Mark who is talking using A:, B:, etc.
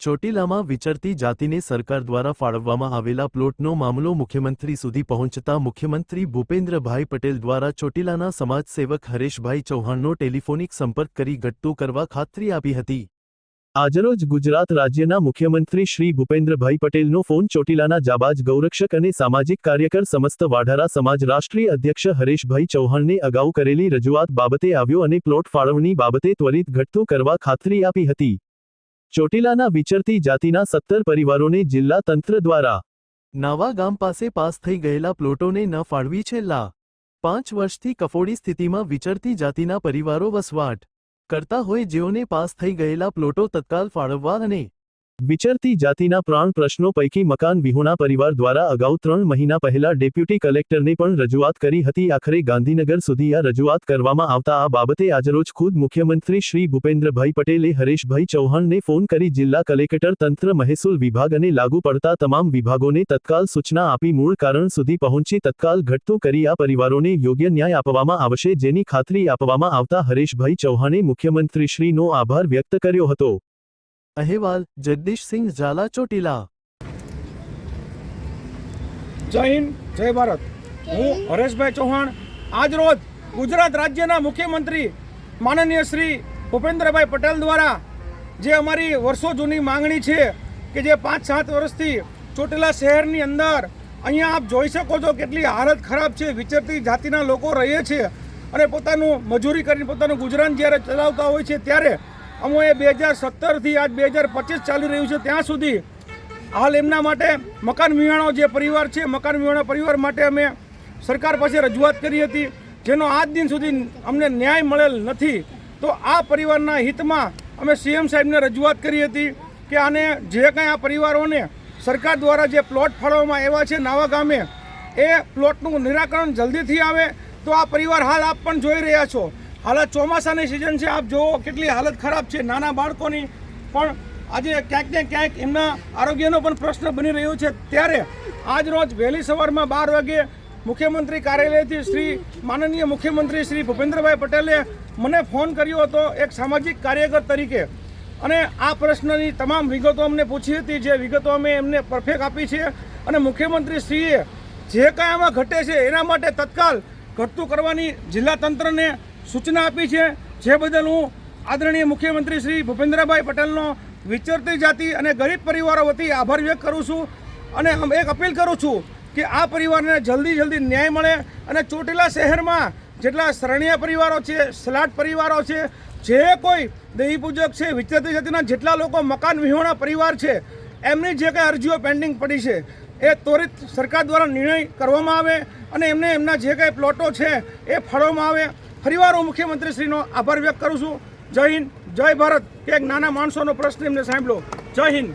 A: ચોટીલામાં વિચરતી જાતિને સરકાર દ્વારા ફાળવવામાં આવેલા પ્લોટનો મામલો મુખ્યમંત્રી સુધી પહોંચતા મુખ્યમંત્રી ભૂપેન્દ્રભાઈ પટેલ દ્વારા ચોટીલાના સમાજસેવક હરેશભાઈ ચૌહાણનો ટેલિફોનિક સંપર્ક કરી ઘટતું કરવા ખાતરી આપી હતી. આજરોજ ગુજરાત રાજ્યના મુખ્યમંત્રી શ્રી ભૂપેન્દ્રભાઈ પટેલનો ફોન ચોટીલાના જાબાજ ગૌરક્ષક અને સામાજિક કાર્યકર સમસ્ત વાઢારા સમાજ રાષ્ટ્રીય અધ્યક્ષ હરેશભાઈ ચૌહાણને અગાઉ કરેલી રજૂઆત બાબતે આવ્યો અને પ્લોટ ફાળવણી બાબતે ત્વરિત ઘટતું કરવા ખાતરી આપી હતી. ચોટીલાના વિચરતી જાતિના સત્તર પરિવારોને જિલ્લા તંત્ર દ્વારા નાવા ગામ પાસે પાસ થઈ ગયેલા પ્લોટોને ન ફાળવી છેલ્લા પાંચ વર્ષથી કફોડી સ્થિતિમાં વિચરતી જાતિના પરિવારો વસવાટ કરતા હોય જેઓને પાસ થઈ ગયેલા પ્લોટો તત્કાલ ફાળવવા અને વિચરતી જાતિના પ્રાણ પ્રશ્નો પૈકી મકાન વિહોણા પરિવાર દ્વારા અગાઉ ત્રણ મહિના પહેલા ડેપ્યુટી કલેક્ટરને પણ રજૂઆત કરી હતી. આખરે ગાંધીનગર સુધી આ રજૂઆત કરવામાં આવતા આ બાબતે આજરોજ ખુદ મુખ્યમંત્રી શ્રી ભૂપેન્દ્રભાઈ પટેલે હરેશભાઈ ચૌહાણને ફોન કરી જિલ્લા કલેક્ટર તંત્ર મહેસૂલ વિભાગ અને લાગુ પડતા તમામ વિભાગોને તત્કાલ સૂચના આપી મૂળ કારણ સુધી પહોંચી તત્કાલ ઘટતું કરી આ પરિવારોને યોગ્ય ન્યાય આપવામાં આવશે જેની ખાતરી આપવામાં આવતા હરેશભાઈ ચૌહાણે મુખ્યમંત્રીશ્રીનો આભાર વ્યક્ત કર્યો હતો. અહેવાલ જગદીશસિંહ ઝાલા, ચોટીલા.
B: જય હિન્દ, જય ભારત. હું હરેશભાઈ ચૌહાણ. આજ રોજ ગુજરાત રાજ્યના મુખ્યમંત્રી માનનીય શ્રી ભૂપેન્દ્રભાઈ પટેલ દ્વારા જે અમારી વર્ષો જૂની માંગણી છે કે જે પાંચ સાત વર્ષથી ચોટીલા શહેરની અંદર અહીંયા આપ જોઈ શકો છો કેટલી હાલત ખરાબ છે, વિચરતી જાતિના લોકો રહે છે અને પોતાનું મજૂરી કરીને પોતાનું ગુજરાન જ્યારે ચલાવતા હોય છે ત્યારે અમોએ બે હજાર સત્તરથી આજ બે હજાર પચીસ ચાલી રહ્યું છે. ત્યાં સુધી હાલ એમના માટે મકાન વિહાણો જે પરિવાર છે, મકાન વિહાણો પરિવાર માટે અમે સરકાર પાસે રજૂઆત કરી હતી. જેનો આજ દિન સુધી અમને ન્યાય મળેલ નથી. તો આ પરિવારના હિતમાં અમે સીએમ સાહેબને રજૂઆત કરી હતી કે આને જે કાંઈ આ પરિવારોને સરકાર દ્વારા જે પ્લોટ ફાળવવામાં આવ્યા છે નાવા ગામે, એ પ્લોટનું નિરાકરણ જલ્દીથી આવે. તો આ પરિવાર હાલ આપ પણ જોઈ રહ્યા છો. હાલ આ ચોમાસાની સિઝન છે, આપ જુઓ કેટલી હાલત ખરાબ છે. નાના બાળકોની પણ આજે ક્યાંક ને ક્યાંક એમના આરોગ્યનો પણ પ્રશ્ન બની રહ્યો છે. ત્યારે આજ રોજ વહેલી સવારમાં બાર વાગે મુખ્યમંત્રી કાર્યાલયથી શ્રી માનનીય મુખ્યમંત્રી શ્રી ભૂપેન્દ્રભાઈ પટેલે મને ફોન કર્યો હતો એક સામાજિક કાર્યકર તરીકે. અને આ પ્રશ્નની તમામ વિગતો અમને પૂછી હતી, જે વિગતો અમે એમને પરફેક્ટ આપી છે. અને મુખ્યમંત્રી શ્રીએ જે કાંઈ આમાં ઘટે છે, એના માટે તત્કાલ ઘટતું કરવાની જિલ્લા તંત્રને સૂચના આપી છે. જે બદલ હું આદરણીય મુખ્યમંત્રી શ્રી ભૂપેન્દ્રભાઈ પટેલનો વિચરતી જાતિ અને ગરીબ પરિવારો વતી આભાર વ્યક્ત કરું છું અને એક અપીલ કરું છું કે આ પરિવારને જલ્દી જલ્દી ન્યાય મળે અને ચોટીલા શહેરમાં જેટલા શરણીય પરિવારો છે સલાટ પરિવારો છે, જે કોઈ દેવી પૂજક છે, વિચરતી જાતિના જેટલા લોકો મકાન વિહોણા પરિવાર છે, એમની જે કંઈ અરજીઓ પેન્ડિંગ પડી છે, એ ત્વરિત સરકાર દ્વારા નિર્ણય કરવામાં આવે અને એમને એમના જે કંઈ પ્લોટો છે, એ ફાળવવામાં આવે. ફરીવાર હું મુખ્યમંત્રીશ્રીનો આભાર વ્યક્ત કરું છું. જય હિન્દ, જય ભારત. કે એક નાના માણસોનો પ્રશ્ન એમને સાંભળો. જય હિન્દ.